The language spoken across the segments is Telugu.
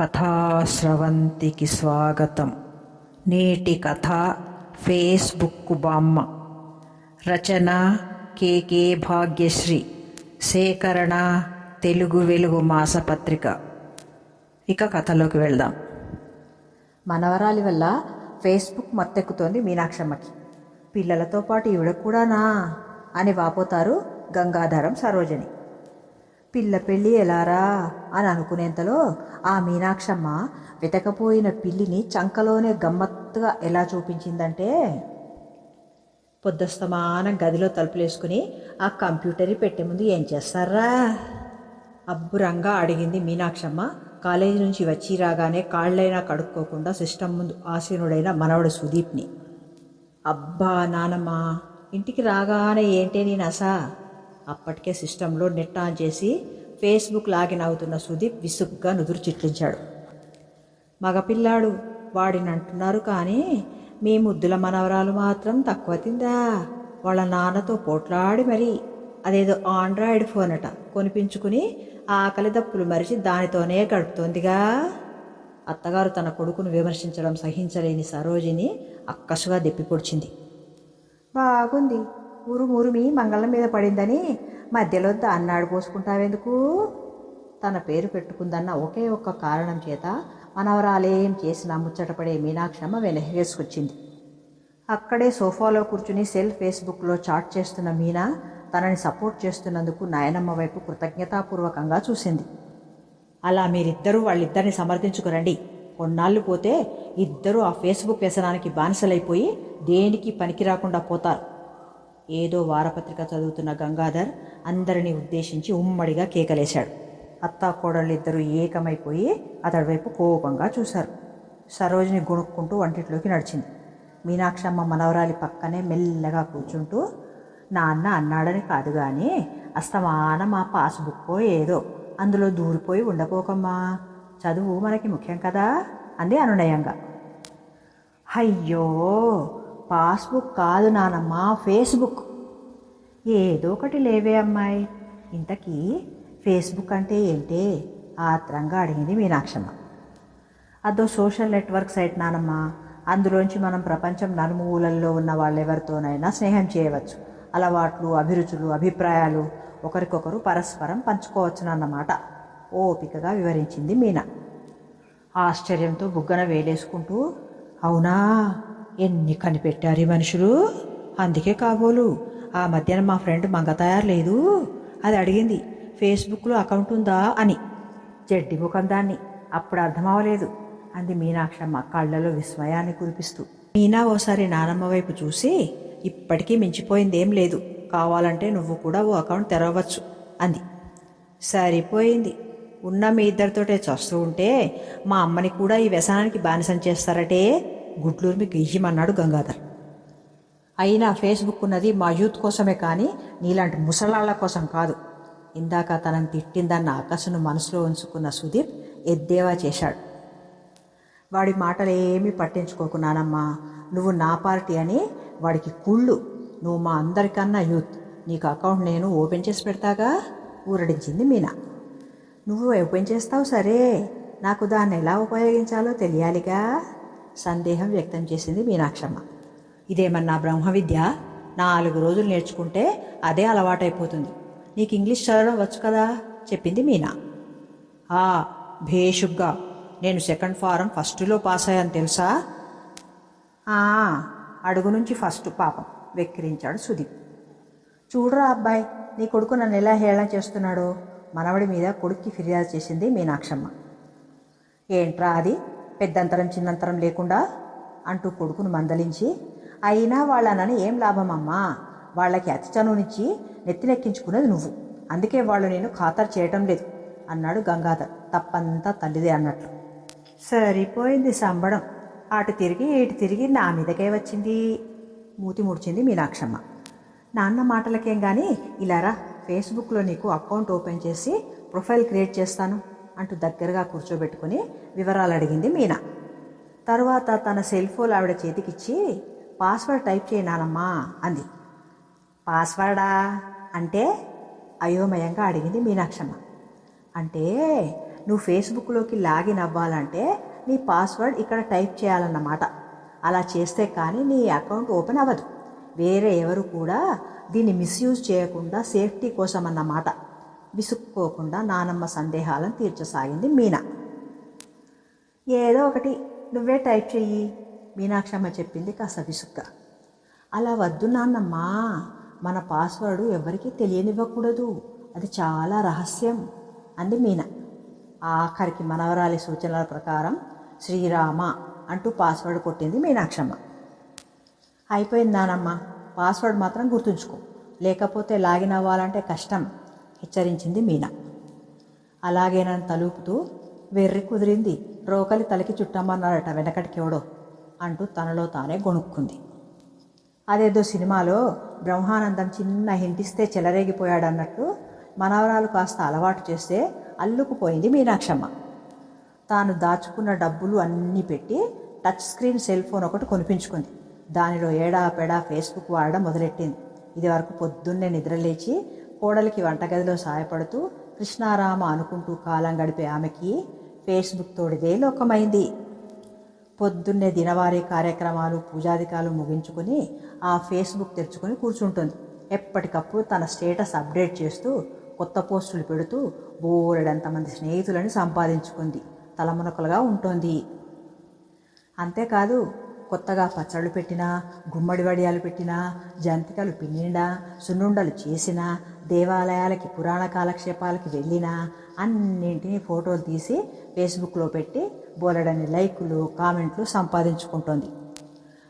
కథాశ్రవంతికి స్వాగతం. నేటి కథ ఫేస్బుక్ బామ్మ. రచన కేకే భాగ్యశ్రీ. సేకరణ తెలుగు వెలుగు మాసపత్రిక. ఇక కథలోకి వెళ్దాం. మనవరాలి వల్ల ఫేస్బుక్ మత్తెక్కుతోంది మీనాక్షమ్మకి. పిల్లలతో పాటు ఈవిడ కూడానా అని వాపోతారు గంగాధరం సరోజని. పిల్ల పెళ్ళి ఎలారా అని అనుకునేంతలో ఆ మీనాక్షమ్మ వెతకపోయిన పిల్లిని చంకలోనే గమ్మత్తుగా ఎలా చూపించిందంటే పొద్దుస్తమానం గదిలో తలుపులేసుకుని ఆ కంప్యూటర్ పెట్టే ముందు ఏం చేస్తారా? అబ్బురంగా అడిగింది మీనాక్షమ్మ. కాలేజీ నుంచి వచ్చి రాగానే కాళ్ళైనా కడుక్కోకుండా సిస్టమ్ ముందు ఆసీనుడైన మనవడు సుదీప్ని. అబ్బా నానమ్మ ఇంటికి రాగానే ఏంటే నీ నసా? అప్పటికే సిస్టంలో నెట్ ఆన్ చేసి ఫేస్బుక్ లాగిన్ అవుతున్న సుదీప్ విసుగ్గా నుదురు చిట్లించాడు. మగపిల్లాడు వాడిని అంటున్నారు కానీ మీ ముద్దుల మనవరాలు మాత్రం తక్కువ తిందా? వాళ్ళ నాన్నతో పోట్లాడి మరి. అదేదో ఆండ్రాయిడ్ ఫోన్ అట కొనిపించుకుని ఆకలి దప్పులు మరిచి దానితోనే గడుపుతోందిగా. అత్తగారు తన కొడుకును విమర్శించడం సహించలేని సరోజిని అక్కసుగా దెప్పిపొడిచింది. బాగుంది. ఊరు మురిమి మంగళం మీద పడిందని మధ్యలో అన్నాడు పోసుకుంటావెందుకు? తన పేరు పెట్టుకుందన్న ఒకే ఒక్క కారణం చేత మనవరాలేం చేసిన ముచ్చటపడే మీనాక్షమ్మ వెనహేసుకొచ్చింది అక్కడే సోఫాలో కూర్చుని సెల్ ఫేస్బుక్లో చాట్ చేస్తున్న మీనా తనని సపోర్ట్ చేస్తున్నందుకు నాయనమ్మ వైపు కృతజ్ఞతాపూర్వకంగా చూసింది. అలా మీరిద్దరూ వాళ్ళిద్దరిని సమర్థించుకురండి కొన్నాళ్ళు పోతే ఇద్దరూ ఆ ఫేస్బుక్ వ్యసనానికి బానిసలైపోయి దేనికి పనికి రాకుండా పోతారు. ఏదో వారపత్రిక చదువుతున్న గంగాధర్ అందరినీ ఉద్దేశించి ఉమ్మడిగా కేకలేశాడు. అత్తా కోడళ్ళిద్దరూ ఏకమైపోయి అతడి వైపు కోపంగా చూశారు. సరోజిని గుణుక్కుంటూ వంటిట్లోకి నడిచింది. మీనాక్షమ్మ మనవరాలి పక్కనే మెల్లగా కూర్చుంటూ నాన్న అన్నాడని కాదు కానీ అస్తమానం మా పాస్బుక్కో ఏదో అందులో దూరిపోయి ఉండపోకమ్మా. చదువు మనకి ముఖ్యం కదా అంది అనునయంగా. అయ్యో పాస్బుక్ కాదు నానమ్మ ఫేస్బుక్. ఏదో ఒకటి లేవే అమ్మాయి. ఇంతకీ ఫేస్బుక్ అంటే ఏంటే? ఆత్రంగా అడిగింది మీనాక్షమ్మ. అదో సోషల్ నెట్వర్క్ సైట్ నానమ్మ. అందులోంచి మనం ప్రపంచం నలుమూలల్లో ఉన్న వాళ్ళెవరితోనైనా స్నేహం చేయవచ్చు. అలవాట్లు అభిరుచులు అభిప్రాయాలు ఒకరికొకరు పరస్పరం పంచుకోవచ్చునన్నమాట. ఓపికగా వివరించింది మీనా. ఆశ్చర్యంతో బుగ్గన వేలేసుకుంటూ అవునా? ఎన్ని కనిపెట్టారు మనుషులు? అందుకే కాబోలు ఆ మధ్యాహ్నం మా ఫ్రెండ్ మంగ తయారు లేదు. అది అడిగింది ఫేస్బుక్లో అకౌంట్ ఉందా? అని. జడ్డి ముఖం దాన్ని. అప్పుడు అర్థమవ్వలేదు. అంది మీనాక్షమ్మ కళ్ళలో విస్మయాన్ని కురిపిస్తూ. మీనా ఓసారి నానమ్మ వైపు చూసి ఇప్పటికీ మించిపోయిందేం లేదు. కావాలంటే నువ్వు కూడా ఓ అకౌంట్ తెరవచ్చు. అంది. సరిపోయింది. ఉన్న మీ ఇద్దరితోటే చస్తూ ఉంటే మా అమ్మని కూడా ఈ వ్యసనానికి బానిసం చేస్తారటే? గుడ్లూరు మీకు ఇయ్యమన్నాడు గంగాధర్. అయినా ఫేస్బుక్ ఉన్నది మా యూత్ కోసమే కానీ నీలాంటి ముసలాళ్ళ కోసం కాదు. ఇందాక తనని తిట్టిందన్న ఆకసును మనసులో ఉంచుకున్న సుదీప్ ఎద్దేవా చేశాడు. వాడి మాటలు ఏమీ పట్టించుకోకున్నానమ్మా నువ్వు నా పార్టీ అని వాడికి కుళ్ళు. నువ్వు మా అందరికన్నా యూత్. నీకు అకౌంట్ నేను ఓపెన్ చేసి పెడతాగా? ఊరడించింది మీనా. నువ్వు ఓపెన్ చేస్తావు సరే. నాకు దాన్ని ఎలా ఉపయోగించాలో తెలియాలిగా? సందేహం వ్యక్తం చేసింది మీనాక్షమ్మ. ఇదేమన్నా బ్రహ్మ విద్య? నాలుగు రోజులు నేర్చుకుంటే అదే అలవాటైపోతుంది. నీకు ఇంగ్లీష్ చదవడం వచ్చు కదా? చెప్పింది మీనా. ఆ భేషుగ్గా నేను సెకండ్ ఫారం ఫస్ట్లో పాస్ అయ్యాను తెలుసా? "ఆ, అడుగు నుంచి ఫస్ట్ పాపం. వెక్కిరించాడు సుదీప్. చూడరా అబ్బాయి నీ కొడుకు నన్ను ఎలా హేళన చేస్తున్నాడో? మనవడి మీద కొడుక్కి ఫిర్యాదు చేసింది మీనాక్షమ్మ. ఏంట్రా అది? పెద్దంతరం చిన్నంతరం లేకుండా? అంటూ కొడుకును మందలించి అయినా వాళ్ళనని ఏం లాభమమ్మా? వాళ్ళకి అతి నెత్తినెక్కించుకునేది నువ్వు. అందుకే వాళ్ళు నేను ఖాతరు చేయటం లేదు అన్నాడు గంగాధర్. తప్పంతా తల్లిదే అన్నట్లు. సరిపోయింది సంబడం. అటు తిరిగి ఇటు తిరిగి నా మీదకే వచ్చింది. మూతి ముడిచింది మీనాక్షమ్మ. నాన్న మాటలకేం కానీ ఇలారా ఫేస్బుక్లో నీకు అకౌంట్ ఓపెన్ చేసి ప్రొఫైల్ క్రియేట్ చేస్తాను అంటూ దగ్గరగా కూర్చోబెట్టుకుని వివరాలు అడిగింది మీనా. తర్వాత తన సెల్ ఫోన్ ఆవిడ చేతికిచ్చి పాస్వర్డ్ టైప్ చేయనానమ్మా అంది. పాస్వర్డా? అంటే అయోమయంగా అడిగింది మీనాక్షమ్మ. అంటే నువ్వు ఫేస్బుక్లోకి లాగిన్ అవ్వాలంటే నీ పాస్వర్డ్ ఇక్కడ టైప్ చేయాలన్నమాట. అలా చేస్తే కానీ నీ అకౌంట్ ఓపెన్ అవ్వదు. వేరే ఎవరు కూడా దీన్ని మిస్యూజ్ చేయకుండా సేఫ్టీ కోసం అన్నమాట విసుక్కోకుండా నానమ్మ సందేహాలను తీర్చసాగింది మీనా. ఏదో ఒకటి నువ్వే టైప్ చెయ్యి. మీనాక్షమ్మ చెప్పింది కాస్త విసుగ్గా. అలా వద్దు నాన్నమ్మా మన పాస్వర్డ్ ఎవరికీ తెలియనివ్వకూడదు. అది చాలా రహస్యం అంది మీనా. ఆఖరికి మనవరాలి సూచనల ప్రకారం శ్రీరామ అంటూ పాస్వర్డ్ కొట్టింది మీనాక్షమ్మ. అయిపోయింది నానమ్మ పాస్వర్డ్ మాత్రం గుర్తుంచుకో. లేకపోతే లాగిన్ అవ్వాలంటే కష్టం హెచ్చరించింది మీనా. అలాగేనని తలుపుతూ వెర్రి కుదిరింది రోకలి తలకి చుట్టమన్నాడట వెనకటికి ఎవడో అంటూ తనలో తానే గొణుక్కుంది. అదేదో సినిమాలో బ్రహ్మానందం చిన్న హింటిస్తే చెలరేగిపోయాడన్నట్టు మనవరాలు కాస్త అలవాటు చేస్తే అల్లుకుపోయింది మీనాక్షమ్మ. తాను దాచుకున్న డబ్బులు అన్నీ పెట్టి టచ్ స్క్రీన్ సెల్ ఫోన్ ఒకటి కొనిపించుకుంది. దానిలో ఏడా పెడా ఫేస్బుక్ వాడడం మొదలెట్టింది. ఇది వరకు పొద్దున్నే నిద్రలేచి కోడలికి వంటగదిలో సాయపడుతూ కృష్ణారామ అనుకుంటూ కాలం గడిపే ఆమెకి ఫేస్బుక్ తోడిదే లోకమైంది. పొద్దున్నే దినవారీ కార్యక్రమాలు పూజాదికాలు ముగించుకొని ఆ ఫేస్బుక్ తెరుచుకొని కూర్చుంటుంది. ఎప్పటికప్పుడు తన స్టేటస్ అప్డేట్ చేస్తూ కొత్త పోస్టులు పెడుతూ బోరెడంతమంది స్నేహితులని సంపాదించుకుంది. తలమునకలుగా ఉంటుంది. అంతేకాదు కొత్తగా పచ్చళ్ళు పెట్టినా గుమ్మడి వడియాలు పెట్టినా జంతికలు పిన్నినా సున్నుండలు చేసినా దేవాలయాలకి పురాణ కాలక్షేపాలకి వెళ్ళినా అన్నింటినీ ఫోటోలు తీసి ఫేస్బుక్లో పెట్టి బోలెడని లైకులు కామెంట్లు సంపాదించుకుంటోంది.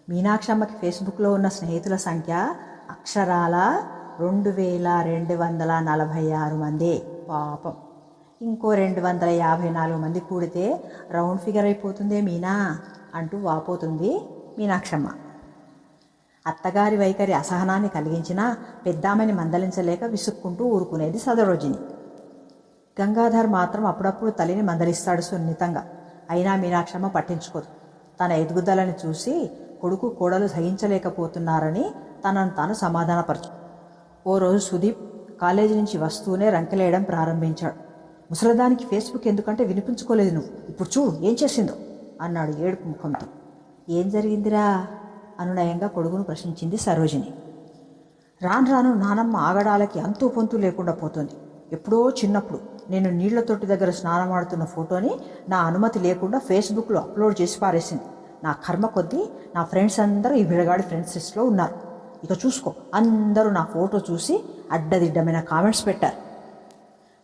మీనాక్షమ్మకి ఫేస్బుక్లో ఉన్న స్నేహితుల సంఖ్య అక్షరాల రెండు వేల రెండు వందల నలభై ఆరు మంది. పాపం. ఇంకో రెండు వందల యాభై నాలుగు మంది కూడితే రౌండ్ ఫిగర్ అయిపోతుందే మీనా? అంటూ వాపోతుంది మీనాక్షమ్మ అత్తగారి వైఖరి అసహనాన్ని కలిగించినా పెద్దామని మందలించలేక విసుక్కుంటూ ఊరుకునేది సదరోజిని. గంగాధర్ మాత్రం అప్పుడప్పుడు తల్లిని మందలిస్తాడు సున్నితంగా. అయినా మీనాక్షమ్మ పట్టించుకోదు. తన ఎదుగుదలని చూసి కొడుకు కోడలు సహించలేకపోతున్నారని తనను తాను సమాధానపరచు. ఓ రోజు సుదీప్ కాలేజీ నుంచి వస్తూనే రంకెలేయడం ప్రారంభించాడు. ముసలదానికి ఫేస్బుక్ ఎందుకంటే వినిపించుకోలేదు నువ్వు. ఇప్పుడు చూడు ఏం చేసిందో అన్నాడు ఏడుపు ముఖంతో. ఏం జరిగిందిరా? అనునయంగా కొడుకును ప్రశ్నించింది సరోజిని. రాను రాను నానమ్మ ఆగడాలకి అంతు పొంతు లేకుండా పోతుంది. ఎప్పుడో చిన్నప్పుడు నేను నీళ్ళ తొట్టి దగ్గర స్నానమాడుతున్న ఫోటోని నా అనుమతి లేకుండా ఫేస్బుక్లో అప్లోడ్ చేసి పారేసింది. నా కర్మ కొద్దీ నా ఫ్రెండ్స్ అందరూ ఈ విడగాడి ఫ్రెండ్స్ లిస్ట్లో ఉన్నారు. ఇక చూసుకో అందరూ నా ఫోటో చూసి అడ్డదిడ్డమైన కామెంట్స్ పెట్టారు.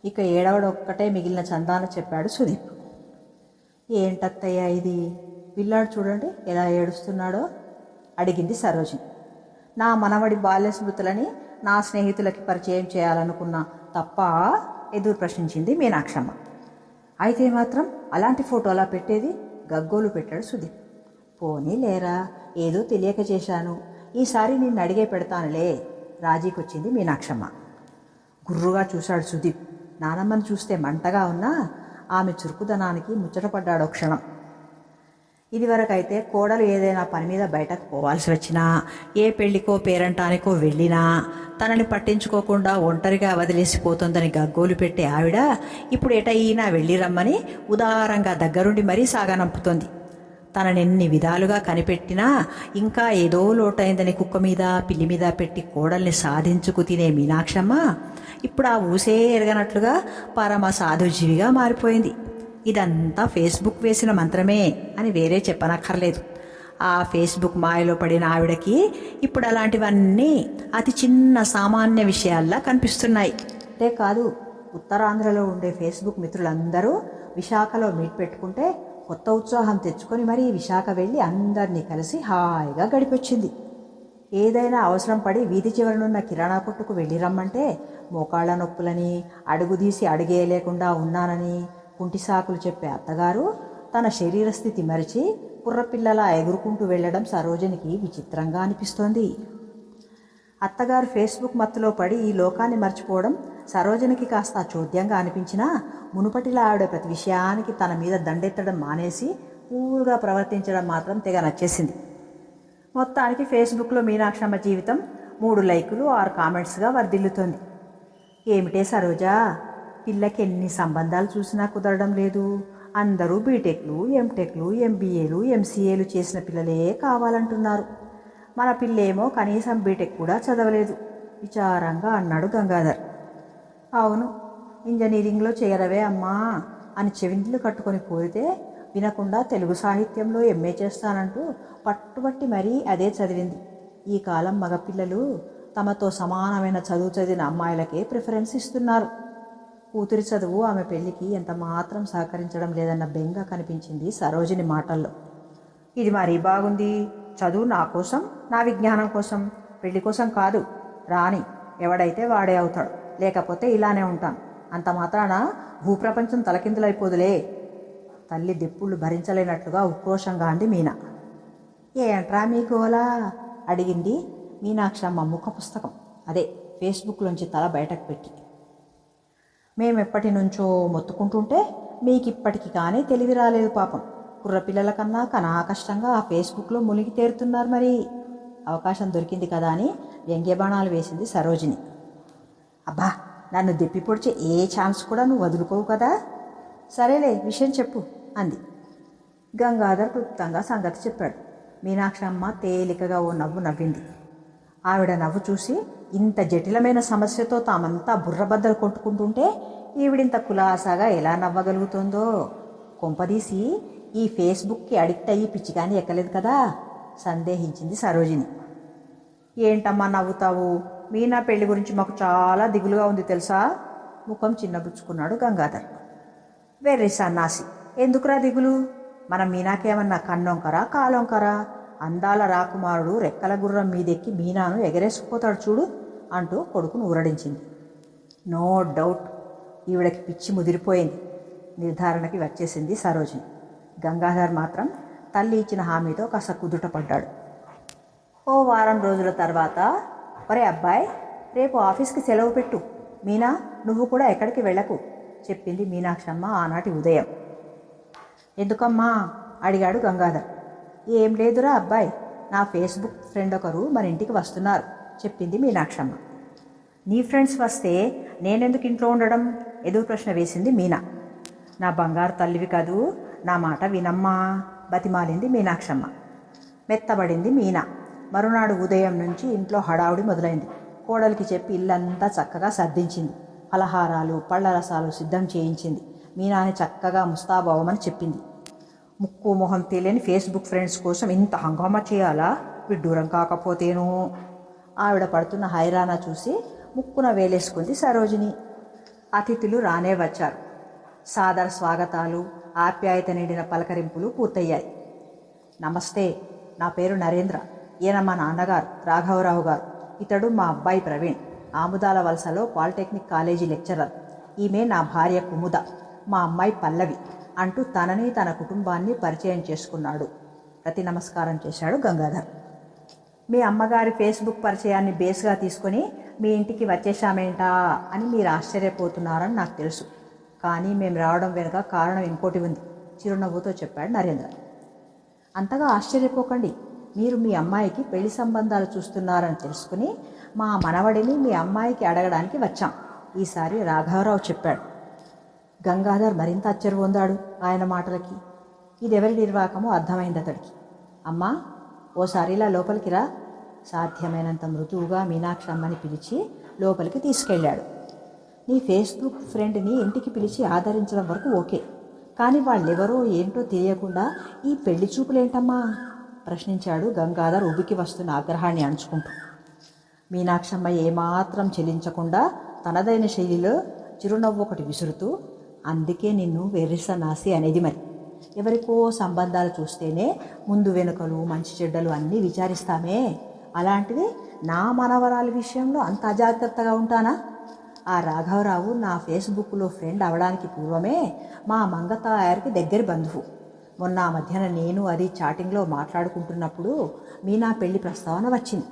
ఇక ఏడవడం ఒక్కటే మిగిలిన చందాన చెప్పాడు సుదీప్. ఏంటత్తయ్య ఇది? పిల్లాడు చూడండి ఎలా ఏడుస్తున్నాడో అడిగింది సరోజిని. నా మనవడి బాల్య స్మృతులని నా స్నేహితులకి పరిచయం చేయాలనుకున్నా తప్ప? ఎదురు ప్రశ్నించింది మీనాక్షమ్మ. అయితే మాత్రం అలాంటి ఫోటో అలా పెట్టేది గగ్గోలు పెట్టాడు సుదీప్. పోనీ లేరా ఏదో తెలియక చేశాను. ఈసారి నిన్ను అడిగే పెడతానులే రాజీకొచ్చింది మీనాక్షమ్మ. గుర్రుగా చూశాడు సుదీప్. నానమ్మని చూస్తే మంటగా ఉన్నా ఆమె చురుకుదనానికి ముచ్చటపడ్డాడు క్షణం. ఇదివరకైతే కోడలు ఏదైనా పని మీద బయటకు పోవాల్సి వచ్చినా ఏ పెళ్ళికో పేరంటానికో వెళ్ళినా తనని పట్టించుకోకుండా ఒంటరిగా వదిలేసిపోతుందని గగ్గోలు పెట్టే ఆవిడ ఇప్పుడు ఎటైనా వెళ్ళి రమ్మని ఉదారంగా దగ్గరుండి మరీ సాగనంపుతోంది తనని ఎన్ని విధాలుగా కనిపెట్టినా ఇంకా ఏదో లోటైందని కుక్క మీద పిల్లి మీద పెట్టి కోడల్ని సాధించుకు తినే మీనాక్షమ్మ ఇప్పుడు ఆ ఊసే ఎరగనట్లుగా పరమ సాధుజీవిగా మారిపోయింది. ఇదంతా ఫేస్బుక్ వేసిన మంత్రమే అని వేరే చెప్పనక్కర్లేదు. ఆ ఫేస్బుక్ మాయలో పడిన ఆవిడకి ఇప్పుడు అలాంటివన్నీ అతి చిన్న సామాన్య విషయాల్లా కనిపిస్తున్నాయి. అంతే కాదు ఉత్తరాంధ్రలో ఉండే ఫేస్బుక్ మిత్రులందరూ విశాఖలో మీట్ పెట్టుకుంటే కొత్త ఉత్సాహం తెచ్చుకొని మరీ విశాఖ వెళ్ళి అందరినీ కలిసి హాయిగా గడిపొచ్చింది. ఏదైనా అవసరం పడి వీధి చివరనున్న కిరాణా కొట్టుకు వెళ్ళి రమ్మంటే మోకాళ్ళ నొప్పులని అడుగుదీసి అడిగేయలేకుండా ఉన్నానని కుంటి సాకులు చెప్పే అత్తగారు తన శరీర స్థితి మరిచి కుర్రపిల్లలా ఎగురుకుంటూ వెళ్ళడం సరోజనికి విచిత్రంగా అనిపిస్తోంది. అత్తగారు ఫేస్బుక్ మత్తులో పడి ఈ లోకాన్ని మర్చిపోవడం సరోజనికి కాస్త చోద్యంగా అనిపించినా మునుపటిలా ఆవిడ ప్రతి విషయానికి తన మీద దండెత్తడం మానేసి కూల్గా ప్రవర్తించడం మాత్రం తెగ నచ్చేసింది. మొత్తానికి ఫేస్బుక్లో మీనాక్షమ్మ జీవితం మూడు లైకులు ఆరు కామెంట్స్గా వర్ధిల్లుతోంది. ఏమిటే సరోజా? పిల్లకి ఎన్ని సంబంధాలు చూసినా కుదరడం లేదు. అందరూ బీటెక్లు ఎంటెక్లు ఎంబీఏలు ఎంసీఏలు చేసిన పిల్లలే కావాలంటున్నారు. మన పిల్లేమో కనీసం బీటెక్ కూడా చదవలేదు. విచారంగా అన్నాడు గంగాధర్. అవును ఇంజనీరింగ్లో చేరవే అమ్మా అని చెవిండ్లు కట్టుకొని కోరితే వినకుండా తెలుగు సాహిత్యంలో ఎంఏ చేస్తానంటూ పట్టుబట్టి మరీ అదే చదివింది. ఈ కాలం మగపిల్లలు తమతో సమానమైన చదువు చదివిన అమ్మాయిలకే ప్రిఫరెన్స్ ఇస్తున్నారు. కూతురి చదువు ఆమె పెళ్ళికి ఎంత మాత్రం సహకరించడం లేదన్న బెంగ కనిపించింది సరోజిని మాటల్లో. ఇది మరీ బాగుంది. చదువు నా కోసం నా విజ్ఞానం కోసం పెళ్ళి కోసం కాదు. రాని ఎవడైతే వాడే అవుతాడు. లేకపోతే ఇలానే ఉంటాను అంత మాత్రాన భూప్రపంచం తలకిందులైపోదులే. తల్లి దిప్పుళ్ళు భరించలేనట్లుగా ఉక్రోషంగా అంది మీనా. ఏంట్రా మీ గోలా? అడిగింది మీనాక్షమ్మ ముఖ పుస్తకం అదే ఫేస్బుక్లోంచి తల బయటకు పెట్టి. మేము ఎప్పటి నుంచో మొత్తుకుంటుంటే మీకు ఇప్పటికి కానీ తెలివి రాలేదు పాపం. కుర్రపిల్లల కన్నా కనా కష్టంగా ఆ ఫేస్బుక్లో మునిగి తేరుతున్నారు మరి. అవకాశం దొరికింది కదా అని వ్యంగ్యబాణాలు వేసింది సరోజిని. అబ్బా నన్ను దెప్పి పొడిచే ఏ ఛాన్స్ కూడా నువ్వు వదులుకోవు కదా. సరేలే విషయం చెప్పు అంది. గంగాధర్ క్లుప్తంగా సంగతి చెప్పాడు. మీనాక్షమ్మ తేలికగా ఓ నవ్వు నవ్వింది. ఆవిడ నవ్వు చూసి ఇంత జటిలమైన సమస్యతో తామంతా బుర్రబద్దలు కొట్టుకుంటుంటే ఈవిడింత కులాసాగా ఎలా నవ్వగలుగుతుందో? కొంపదీసి ఈ ఫేస్బుక్కి అడిక్ట్ అయ్యి పిచ్చిగాని ఎక్కలేదు కదా? సందేహించింది సరోజిని. ఏంటమ్మా నవ్వుతావు? మీనా పెళ్ళి గురించి మాకు చాలా దిగులుగా ఉంది తెలుసా? ముఖం చిన్నబుచ్చుకున్నాడు గంగాధర్. వెర్రి సన్నాసి ఎందుకురా దిగులు? మన మీనాకేమన్నా కన్నొంకరా కాలొంకరా? అందాల రాకుమారుడు రెక్కల గుర్రం మీదెక్కి మీనాను ఎగరేసుకుపోతాడు చూడు అంటూ కొడుకును ఊరడించింది. నో డౌట్ ఈవిడకి పిచ్చి ముదిరిపోయింది. నిర్ధారణకి వచ్చేసింది సరోజిని. గంగాధర్ మాత్రం తల్లి ఇచ్చిన హామీతో కాస్త కుదుట పడ్డాడు ఓ వారం రోజుల తర్వాత ఒరే అబ్బాయి రేపు ఆఫీస్కి సెలవు పెట్టు. మీనా నువ్వు కూడా ఎక్కడికి వెళ్ళకు చెప్పింది మీనాక్షమ్మ ఆనాటి ఉదయం. ఎందుకమ్మా? అడిగాడు గంగాధర్. ఏం లేదురా అబ్బాయి నా ఫేస్బుక్ ఫ్రెండ్ ఒకరు మన ఇంటికి వస్తున్నారు చెప్పింది మీనాక్షమ్మ. నీ ఫ్రెండ్స్ వస్తే నేనెందుకు ఇంట్లో ఉండడం? ఎదురు ప్రశ్న వేసింది మీనా. నా బంగారు తల్లివి కాదు నా మాట వినమ్మా బతిమాలింది మీనాక్షమ్మ. మెత్తబడింది మీనా. మరునాడు ఉదయం నుంచి ఇంట్లో హడావుడి మొదలైంది. కోడలికి చెప్పి ఇల్లంతా చక్కగా సర్దించింది. ఫలహారాలు పళ్ళ రసాలు సిద్ధం చేయించింది. మీనాని చక్కగా ముస్తాబవమని చెప్పింది. ముక్కు మొహం తెలియని ఫేస్బుక్ ఫ్రెండ్స్ కోసం ఇంత హంగామా చేయాలా? విడ్డూరం కాకపోతేను. ఆవిడ పడుతున్న హైరానా చూసి ముక్కున వేలేసుకుంది సరోజిని. అతిథులు రానే వచ్చారు. సాదర స్వాగతాలు ఆప్యాయత నిండిన పలకరింపులు పూర్తయ్యాయి. నమస్తే నా పేరు నరేంద్ర. ఈయన మా నాన్నగారు రాఘవరావు గారు. ఇతడు మా అబ్బాయి ప్రవీణ్. ఆముదాల వలసలో పాలిటెక్నిక్ కాలేజీ లెక్చరర్. ఈమె నా భార్య కుముద. మా అమ్మాయి పల్లవి. అంటూ తనని తన కుటుంబాన్ని పరిచయం చేసుకున్నాడు. ప్రతి నమస్కారం చేశాడు గంగాధర్. మీ అమ్మగారి ఫేస్బుక్ పరిచయాన్ని బేస్గా తీసుకొని మీ ఇంటికి వచ్చేసామేంటా అని మీరు ఆశ్చర్యపోతున్నారని నాకు తెలుసు. కానీ మేము రావడం వెనుక కారణం ఇంకోటి ఉంది. చిరునవ్వుతో చెప్పాడు నరేంద్ర. అంతగా ఆశ్చర్యపోకండి. మీరు మీ అమ్మాయికి పెళ్ళి సంబంధాలు చూస్తున్నారని తెలుసుకుని మా మనవడిని మీ అమ్మాయికి అడగడానికి వచ్చాం. ఈసారి రాఘవరావు చెప్పాడు. గంగాధర్ మరింత అచ్చరు పొందాడు ఆయన మాటలకి. ఇదెవరి నిర్వాకమో అర్థమైంది అతడికి. అమ్మా ఓసారి ఇలా లోపలికి రా. సాధ్యమైనంత మృదువుగా మీనాక్షి అమ్మని పిలిచి లోపలికి తీసుకెళ్ళాడు. నీ ఫేస్బుక్ ఫ్రెండ్ని ఇంటికి పిలిచి ఆదరించడం వరకు ఓకే. కానీ వాళ్ళెవరో ఏంటో తెలియకుండా ఈ పెళ్ళి చూపులేంటమ్మా? ప్రశ్నించాడు గంగాధర్ ఉబికి వస్తున్న ఆగ్రహాన్ని అణుచుకుంటూ. మీనాక్షమ్మ ఏమాత్రం చెల్లించకుండా తనదైన శైలిలో చిరునవ్వు ఒకటి విసురుతూ అందుకే నిన్ను వెర్రిసనాసి అనేది మరి. ఎవరికో సంబంధాలు చూస్తేనే ముందు వెనుకలు మంచి చెడ్డలు అన్నీ విచారిస్తామే. అలాంటిది నా మనవరాల విషయంలో అంత అజాగ్రత్తగా ఉంటానా? ఆ రాఘవరావు నా ఫేస్బుక్లో ఫ్రెండ్ అవడానికి పూర్వమే మా మంగతాయారికి దగ్గర బంధువు. మొన్న ఆ మధ్యన నేను అది చాటింగ్లో మాట్లాడుకుంటున్నప్పుడు మీనా పెళ్ళి ప్రస్తావన వచ్చింది.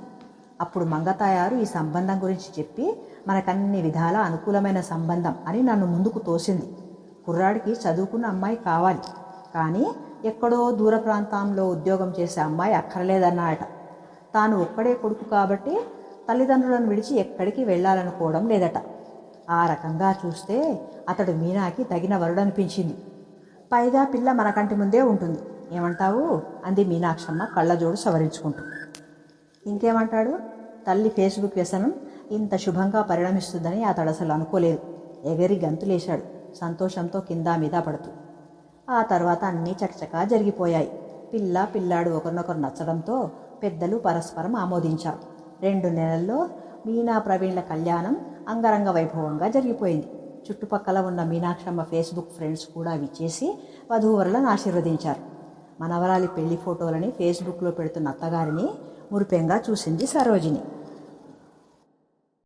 అప్పుడు మంగతాయారు ఈ సంబంధం గురించి చెప్పి మనకన్ని విధాల అనుకూలమైన సంబంధం అని నన్ను ముందుకు తోసింది. కుర్రాడికి చదువుకున్న అమ్మాయి కావాలి. కానీ ఎక్కడో దూర ప్రాంతంలో ఉద్యోగం చేసే అమ్మాయి అక్కర్లేదన్నాయట తాను ఒక్కడే కొడుకు కాబట్టి తల్లిదండ్రులను విడిచి ఎక్కడికి వెళ్ళాలనుకోవడం లేదట. ఆ రకంగా చూస్తే అతడు మీనాకి తగిన వరుడనిపించింది. పైగా పిల్ల మనకంటి ముందే ఉంటుంది. ఏమంటావు? అంది మీనాక్షమ్మ కళ్ళజోడు సవరించుకుంటూ. ఇంకేమంటాడు? తల్లి ఫేస్బుక్ వ్యసనం ఇంత శుభంగా పరిణమిస్తుందని అతడు అసలు అనుకోలేదు. ఎగరి గంతులేశాడు. సంతోషంతో కింద మీద పడుతూ. ఆ తర్వాత అన్నీ చకచకా జరిగిపోయాయి. పిల్ల పిల్లాడు ఒకరినొకరు నచ్చడంతో పెద్దలు పరస్పరం ఆమోదించారు. రెండు నెలల్లో మీనా ప్రవీణ్ల కళ్యాణం అంగరంగ వైభవంగా జరిగిపోయింది. చుట్టుపక్కల ఉన్న మీనాక్షమ్మ ఫేస్బుక్ ఫ్రెండ్స్ కూడా విచ్చేసి వధూవరులను ఆశీర్వదించారు. మనవరాలి పెళ్ళి ఫోటోలని ఫేస్బుక్లో పెడుతున్న అత్తగారిని మురిపెంగా చూసింది సరోజిని.